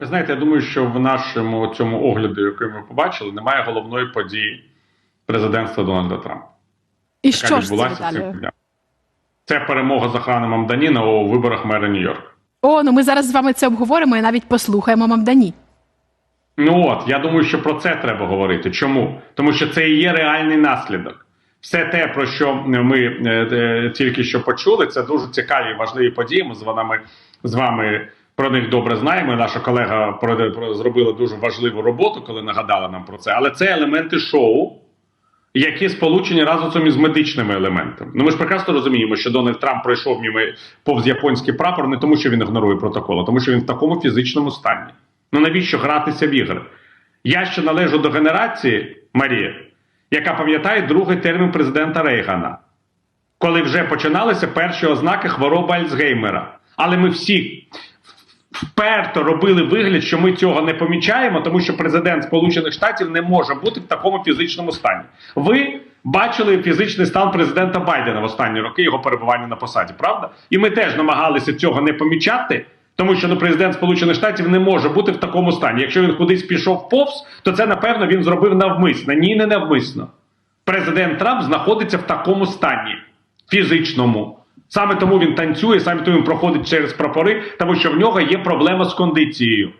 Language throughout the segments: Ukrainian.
Ви знаєте, я думаю, що в нашому цьому огляду, який ми побачили, немає головної події президентства Дональда Трампа. І що ж це, цим? Це перемога за Ханом Амданіна у виборах мера Нью-Йорка. О, ну ми зараз з вами це обговоримо і навіть послухаємо Мамдані. Ну от, я думаю, що про це треба говорити. Чому? Тому що це і є реальний наслідок. Все те, про що ми е, е, тільки що почули, це дуже цікаві і важливі події. Ми з вами з вами про них добре знаємо. Наша колега зробила дуже важливу роботу, коли нагадала нам про це. Але це елементи шоу, які сполучені разом із медичними елементами. Ну ми ж прекрасно розуміємо, що Дональд Трамп пройшов мимо повз японський прапор не тому, що він ігнорує протокол, а тому що він в такому фізичному стані. Ну навіщо гратися в ігри? Я ще належу до генерації Марія, яка пам'ятає другий термін президента Рейгана, коли вже починалися перші ознаки хвороби Альцгеймера. Але ми всі вперто робили вигляд, що ми цього не помічаємо, тому що президент Сполучених Штатів не може бути в такому фізичному стані. Ви бачили фізичний стан президента Байдена в останні роки його перебування на посаді, правда? І ми теж намагалися цього не помічати. Тому що ну, президент Сполучених Штатів не може бути в такому стані. Якщо він кудись пішов повз, то це напевно він зробив навмисно. Ні, не навмисно. Президент Трамп знаходиться в такому стані фізичному. Саме тому він танцює, саме тому він проходить через прапори, тому що в нього є проблема з кондицією.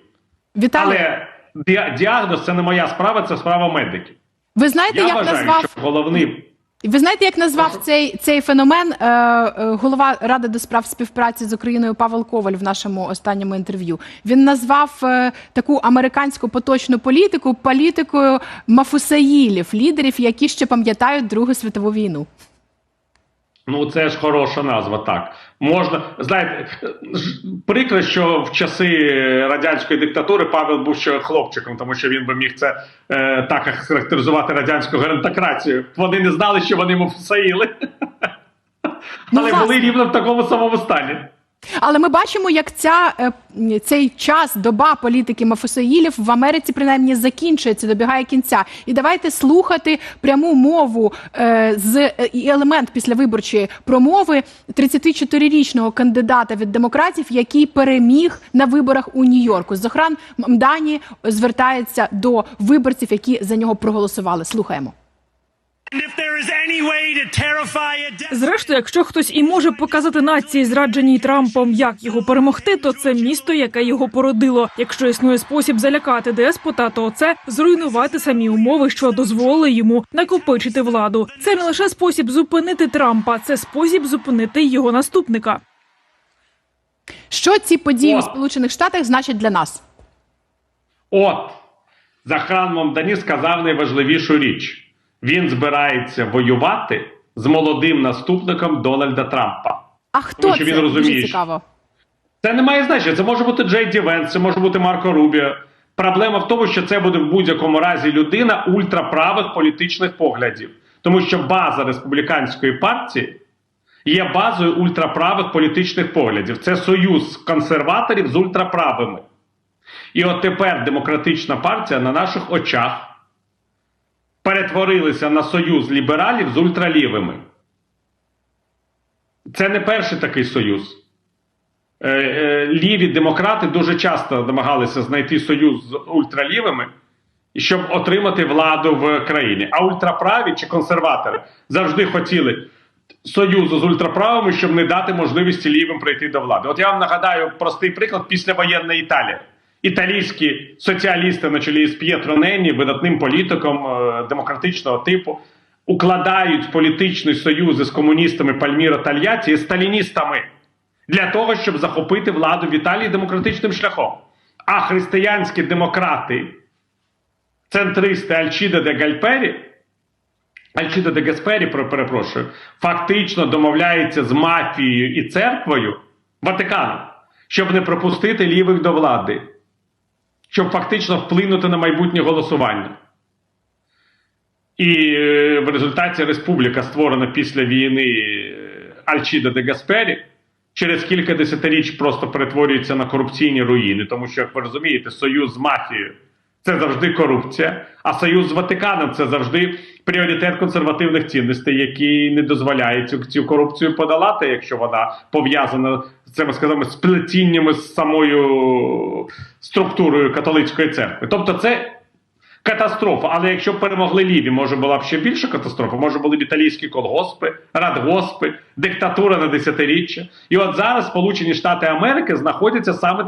Віталій, Але діа- діагноз це не моя справа, це справа медиків. ви знаєте, Я як вважаю, назвав що головним ви знаєте, як назвав цей, цей феномен е, е, голова ради до справ співпраці з Україною Павел Коваль в нашому останньому інтерв'ю. Він назвав е, таку американську поточну політику політикою мафусаїлів, лідерів, які ще пам'ятають Другу світову війну. Ну, це ж хороша назва, так. Можна, знаєте, прикро, що в часи радянської диктатури Павел був ще хлопчиком, тому що він би міг це е, так характеризувати радянську геронтократію. Вони не знали, що вони муфсаїли. Ну, Але власне. були рівно в такому самому стані. Але ми бачимо, як ця, е, цей час, доба політики Мафусаїлів в Америці принаймні закінчується, добігає кінця. І давайте слухати пряму мову е, з е, і елемент післявиборчої промови 34-річного кандидата від демократів, який переміг на виборах у Нью-Йорку. Зохран Мамдані звертається до виборців, які за нього проголосували. Слухаємо. Зрештою, якщо хтось і може показати нації, зрадженій Трампом, як його перемогти, то це місто, яке його породило. Якщо існує спосіб залякати деспота, то це зруйнувати самі умови, що дозволили йому накопичити владу. Це не лише спосіб зупинити Трампа, це спосіб зупинити його наступника. Що ці події О. у Сполучених Штатах значать для нас? От Захран Момдані сказав найважливішу річ: він збирається воювати з молодим наступником Дональда Трампа. А хто Тому що це він розуміє, дуже цікаво? Це не має значення. Це може бути Джей Ді Венс, це може бути Марко Рубіо. Проблема в тому, що це буде в будь-якому разі людина ультраправих політичних поглядів, тому що база республіканської партії є базою ультраправих політичних поглядів. Це союз консерваторів з ультраправими. І от тепер демократична партія на наших очах перетворилася на союз лібералів з ультралівими. Це не перший такий союз. Е, е, ліві демократи дуже часто намагалися знайти союз з ультралівими, щоб отримати владу в країні. А ультраправі чи консерватори завжди хотіли союзу з ультраправими, щоб не дати можливості лівим прийти до влади. От я вам нагадаю простий приклад післявоєнна Італія. Італійські соціалісти на чолі з П'єтро Ненні, видатним політиком е, демократичного типу, укладають політичні союзи з комуністами Пальміро Тальяті і сталіністами для того, щоб захопити владу в Італії демократичним шляхом. А християнські демократи, центристи Альчіда де Гальпері, Альчіда де Гаспері, про- перепрошую, фактично домовляється з мафією і церквою Ватиканом, щоб не пропустити лівих до влади, щоб фактично вплинути на майбутнє голосування. І е, в результаті республіка, створена після війни е, Альчіда де Гаспері, через кілька десятиріч просто перетворюється на корупційні руїни, тому що, як ви розумієте, союз з мафією це завжди корупція. А союз з Ватиканом це завжди пріоритет консервативних цінностей, який не дозволяє цю, цю корупцію подолати, якщо вона пов'язана це ми скажемо сплетіннями з самою структурою католицької церкви. Тобто, це катастрофа. Але якщо б перемогли ліві, може була б ще більша катастрофа. Може були б італійські колгоспи, радгоспи, диктатура на десятиріччя. І от зараз Сполучені Штати Америки знаходяться саме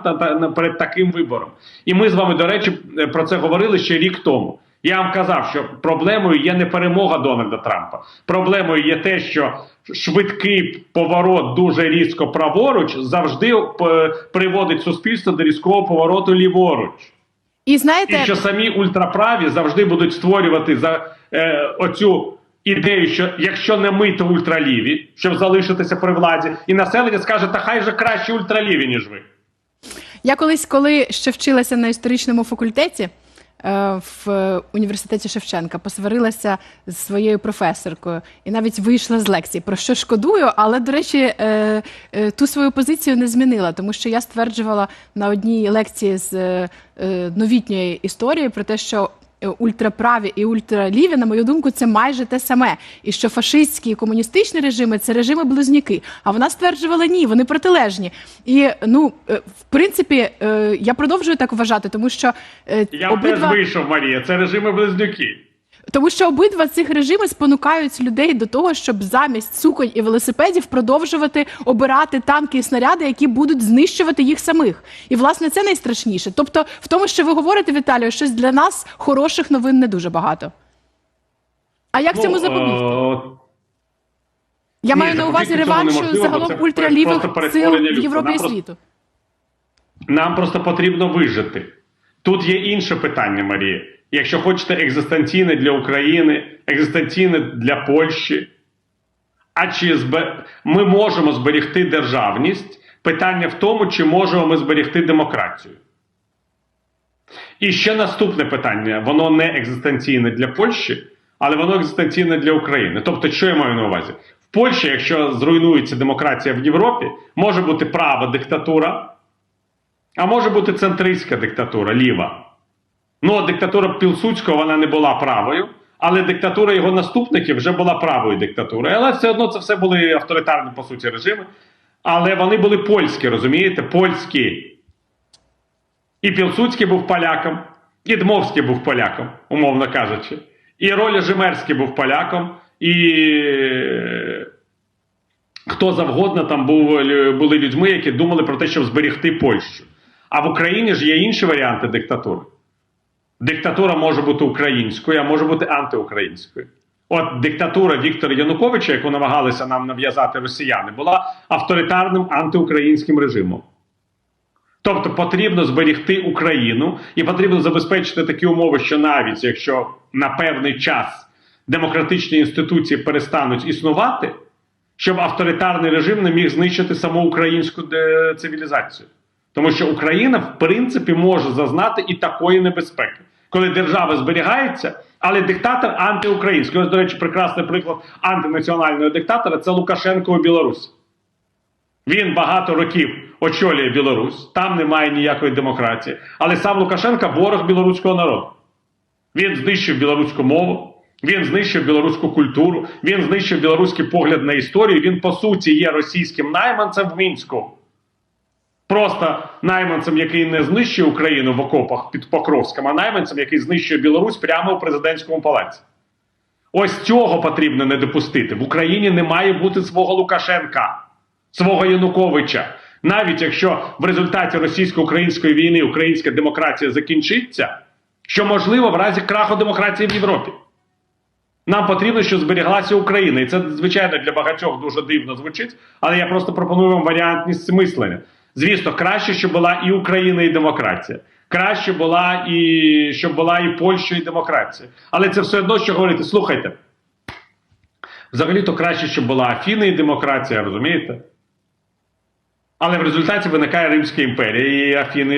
перед таким вибором. І ми з вами, до речі, е, про це говорили ще рік тому. Я вам казав, що проблемою є не перемога Дональда Трампа. Проблемою є те, що швидкий поворот дуже різко праворуч завжди е, приводить суспільство до різкого повороту ліворуч. І І що самі ультраправі завжди будуть створювати за е, оцю ідею, що якщо не ми, то ультраліві, щоб залишитися при владі, і населення скаже, та хай же краще ультраліві, ніж ви. Я колись, коли ще вчилася на історичному факультеті в університеті Шевченка, посварилася з своєю професоркою і навіть вийшла з лекції. Про що шкодую, але до речі, е, е, ту свою позицію не змінила, тому що я стверджувала на одній лекції з е, е, новітньої історії про те, що. Е, Ультраправі і ультраліві, на мою думку, це майже те саме. І що фашистські і комуністичні режими це режими близнюки. А вона стверджувала ні, вони протилежні. І ну, е, в принципі, е, я продовжую так вважати, тому що Я обидва... теж вийшов, Марія. Це режими близнюки. Тому, що обидва цих режими спонукають людей до того, щоб замість суконь і велосипедів продовжувати обирати танки і снаряди, які будуть знищувати їх самих. І власне це найстрашніше. Тобто, в тому, що ви говорите, Віталію, щось для нас хороших новин не дуже багато. А як цьому запобігти? е, Я ні, маю на увазі реваншу загалом ультралівих сил в. Європі і світу. Нам просто потрібно вижити. Тут є інше питання, Марія. Якщо хочете екзистенційне для України, екзистенційне для Польщі. А чи збе... ми можемо зберегти державність? Питання в тому, чи можемо ми зберегти демократію. І ще наступне питання: воно не екзистенційне для Польщі, але воно екзистенційне для України. Тобто, що я маю на увазі? В Польщі, якщо зруйнується демократія в Європі, може бути права диктатура, а може бути центристська диктатура, ліва. Ну, диктатура Пілсудського вона не була правою, але диктатура його наступників вже була правою диктатурою. Але все одно це все були авторитарні, по суті, режими. Але вони були польські, розумієте? Польські. І Пілсудський був поляком, і Дмовський був поляком, умовно кажучи. І Роля Жимерський був поляком, і е, хто завгодно там був, були людьми, які думали про те, щоб зберегти Польщу. А в Україні ж є інші варіанти диктатури. Диктатура може бути українською, а може бути антиукраїнською. От диктатура Віктора Януковича, яку намагалися нам нав'язати росіяни, була авторитарним антиукраїнським режимом. Тобто потрібно зберегти Україну і потрібно забезпечити такі умови, що навіть якщо на певний час демократичні інституції перестануть існувати, щоб авторитарний режим не міг знищити саму українську цивілізацію. Тому що Україна, в принципі, може зазнати і такої небезпеки, коли держава зберігається, але диктатор антиукраїнський. Ось, до речі, прекрасний приклад антинаціонального диктатора це Лукашенко у Білорусі. Він багато років очолює Білорусь, там немає ніякої демократії. Але сам Лукашенко ворог білоруського народу. Він знищив білоруську мову, він знищив білоруську культуру, він знищив білоруський погляд на історію. Він, по суті, є російським найманцем в мінську. Просто найманцем, який не знищує Україну в окопах під Покровськом, а найманцем, який знищує Білорусь прямо у президентському палаці. Ось цього потрібно не допустити. В Україні не має бути свого Лукашенка, свого Януковича. Навіть якщо в результаті російсько-української війни українська демократія закінчиться, що можливо в разі краху демократії в Європі. Нам потрібно, щоб зберіглася Україна. І це, звичайно, для багатьох дуже дивно звучить, але я просто пропоную вам варіантність мислення. Звісно, краще, щоб була і Україна, і демократія. Краще була і щоб була і Польща, і демократія. Але це все одно, що говорити, слухайте. Взагалі-то краще, щоб була Афіна і демократія, розумієте? Але в результаті виникає Римська імперія, і Афіни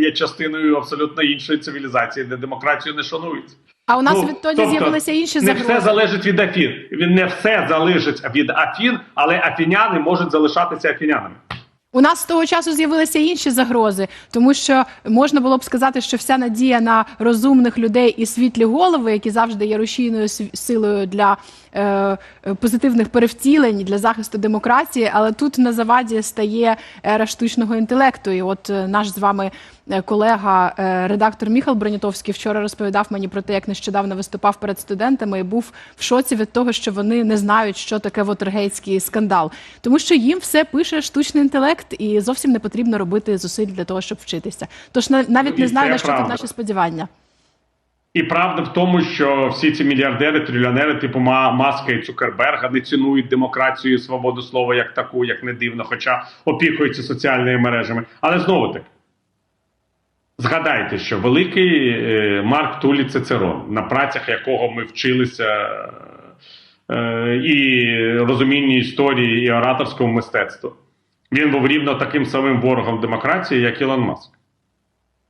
є частиною абсолютно іншої цивілізації, де демократію не шанують. А у нас Ну, відтоді тобто, з'явилися інші не все залежить від Афін. Не все залежить від Афін, але афіняни можуть залишатися афінянами. У нас з того часу з'явилися інші загрози, тому що можна було б сказати, що вся надія на розумних людей і світлі голови, які завжди є рушійною силою для е, е, позитивних перевтілень, для захисту демократії. Але тут на заваді стає ера штучного інтелекту. І от е, наш з вами колега, е, редактор Міхал Бронятовський, вчора розповідав мені про те, як нещодавно виступав перед студентами і був в шоці від того, що вони не знають, що таке вотергейтський скандал, тому що їм все пише штучний інтелект, і зовсім не потрібно робити зусиль для того, щоб вчитися. Тож на- навіть І не знаю на що тут наші сподівання. І правда в тому, що всі ці мільярдери, трильйонери, типу Ма- Маска і Цукерберга, не цінують демократію і свободу слова як таку, як не дивно, хоча опікуються соціальними мережами. Але знову таки, згадайте, що великий е, Марк Тулі Цицерон, на працях якого ми вчилися е, і розумінні історії, і ораторського мистецтва, він був рівно таким самим ворогом демократії, як Ілон Маск.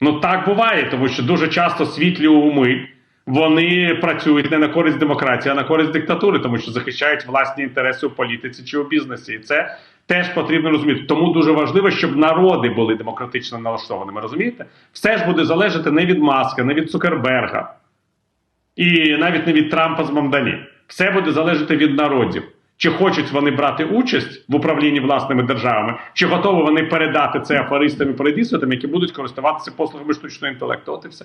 Ну так буває, тому що дуже часто світлі уми вони працюють не на користь демократії, а на користь диктатури, тому що захищають власні інтереси у політиці чи у бізнесі. І це теж потрібно розуміти. Тому дуже важливо, щоб народи були демократично налаштованими. Розумієте? Все ж буде залежати не від Маска, не від Цукерберга і навіть не від Трампа з Мамдані. Все буде залежати від народів. Чи хочуть вони брати участь в управлінні власними державами, чи готові вони передати це афористам і передісвятам, які будуть користуватися послугами штучного інтелекту? От і все.